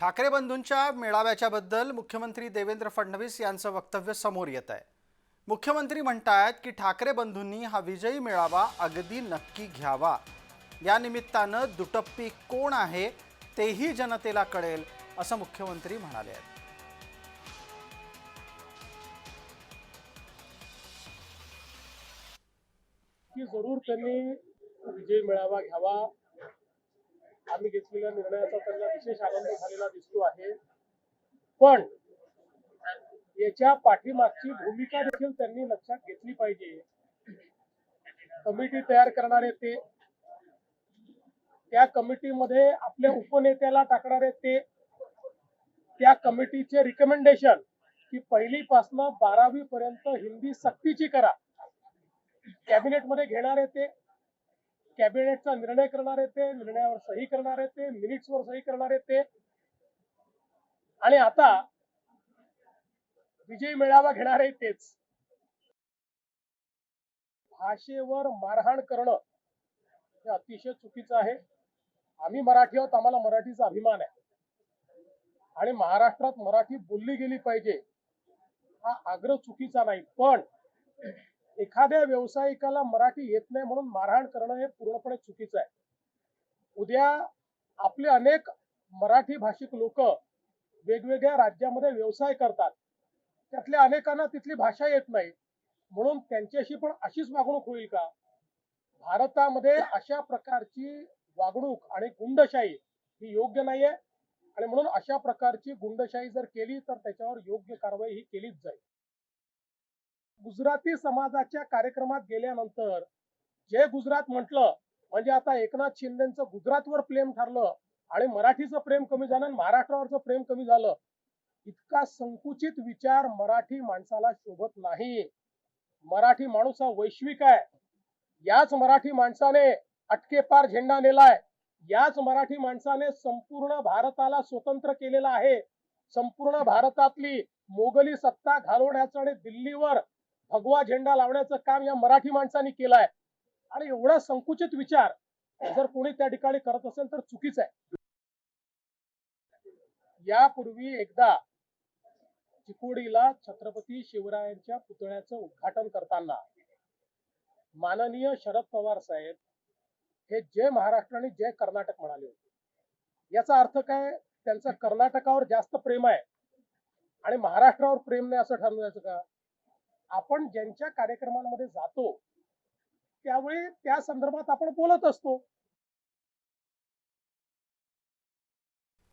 ठाकरे बंधूंच्या मेळाव्याच्या बद्दल मुख्यमंत्री देवेंद्र फडणवीस यांचं वक्तव्य समोर येत आहे. मुख्यमंत्री म्हणतायत की ठाकरे बंधूंनी हा विजयी मेळावा अगदी नक्की घ्यावा. या निमित्तानं दुटप्पी कोण आहे तेही जनतेला कळेल असं मुख्यमंत्री म्हणाले आहेत. की जरूर त्यांनी विजय मेळावा घ्यावा. आम्ही घेतलेल्या निर्णयाचा त्यांना विशेष आनंद झालेला दिसतो आहे. पण याच्या पाठीमागची भूमिका देखील त्यांनी लक्षात घेतली पाहिजे. कमिटी तयार करणारे ते त्या कमिटीमध्ये आपल्या उपनेत्याला टाकणारे ते त्या कमिटीचे रिकमेंडेशन की पहिलीपासनं बारावी पर्यंत हिंदी सक्तीची करा. कॅबिनेटमध्ये घेणारे ते कॅबिनेटचा निर्णय करणारे ते निर्णयावर सही करणार आहे ते मिनिट्सवर सही करणारे ते. आणि आता विजय मेळावा घेणारे तेच. भाषेवर मारहाण करणं हे अतिशय चुकीचं आहे. आम्ही मराठी आहोत आम्हाला मराठीचा अभिमान आहे. आणि महाराष्ट्रात मराठी बोलली गेली पाहिजे हा आग्रह चुकीचा नाही. पण एखाद्या व्यावसायिकाला मराठी येत नाही म्हणून मारहाण करणं हे पूर्णपणे चुकीचं आहे. उद्या आपले अनेक मराठी भाषिक लोक वेगवेगळ्या राज्यामध्ये व्यवसाय करतात. त्यातल्या अनेकांना तिथली भाषा येत नाही. म्हणून त्यांच्याशी पण अशीच वागणूक होईल का? भारतामध्ये अशा प्रकारची वागणूक आणि गुंडशाही ही योग्य नाहीये. आणि म्हणून अशा प्रकारची गुंडशाही जर केली तर त्याच्यावर योग्य कारवाई ही केलीच जाईल. गुजराती समाजाच्या कार्यक्रमात गेल्यानंतर जे गुजरात म्हटलं म्हणजे आता एकनाथ शिंदेचं गुजरातवर प्रेम ठरलं आणि मराठीचं प्रेम कमी झालं आणि महाराष्ट्रावरचं प्रेम कमी झालं इतका संकुचित विचार मराठी माणसाला शोभत नाही. मराठी माणूस हा वैश्विक आहे. याच मराठी माणसाने अटकेपार झेंडा नेलाय. याच मराठी माणसाने संपूर्ण भारताला स्वतंत्र केलेला आहे. संपूर्ण भारतातली मोगली सत्ता घालवण्याचं आणि दिल्लीवर भगवा झेंडा लावण्याचं काम या मराठी माणसांनी केलंय. आणि एवढा संकुचित विचार जर कोणी त्या ठिकाणी करत असेल तर चुकीच आहे. यापूर्वी एकदा चिकोडीला छत्रपती शिवरायांच्या पुतळ्याचं उद्घाटन करताना माननीय शरद पवार साहेब हे जय महाराष्ट्र आणि जय कर्नाटक म्हणाले होते. याचा अर्थ काय? त्यांचा कर्नाटकावर जास्त प्रेम आहे. आणि महाराष्ट्रावर प्रेम नाही असं ठरवायचं का? आपण ज्यांच्या कार्यक्रमांमध्ये जातो त्यावेळी त्या संदर्भात आपण बोलत असतो.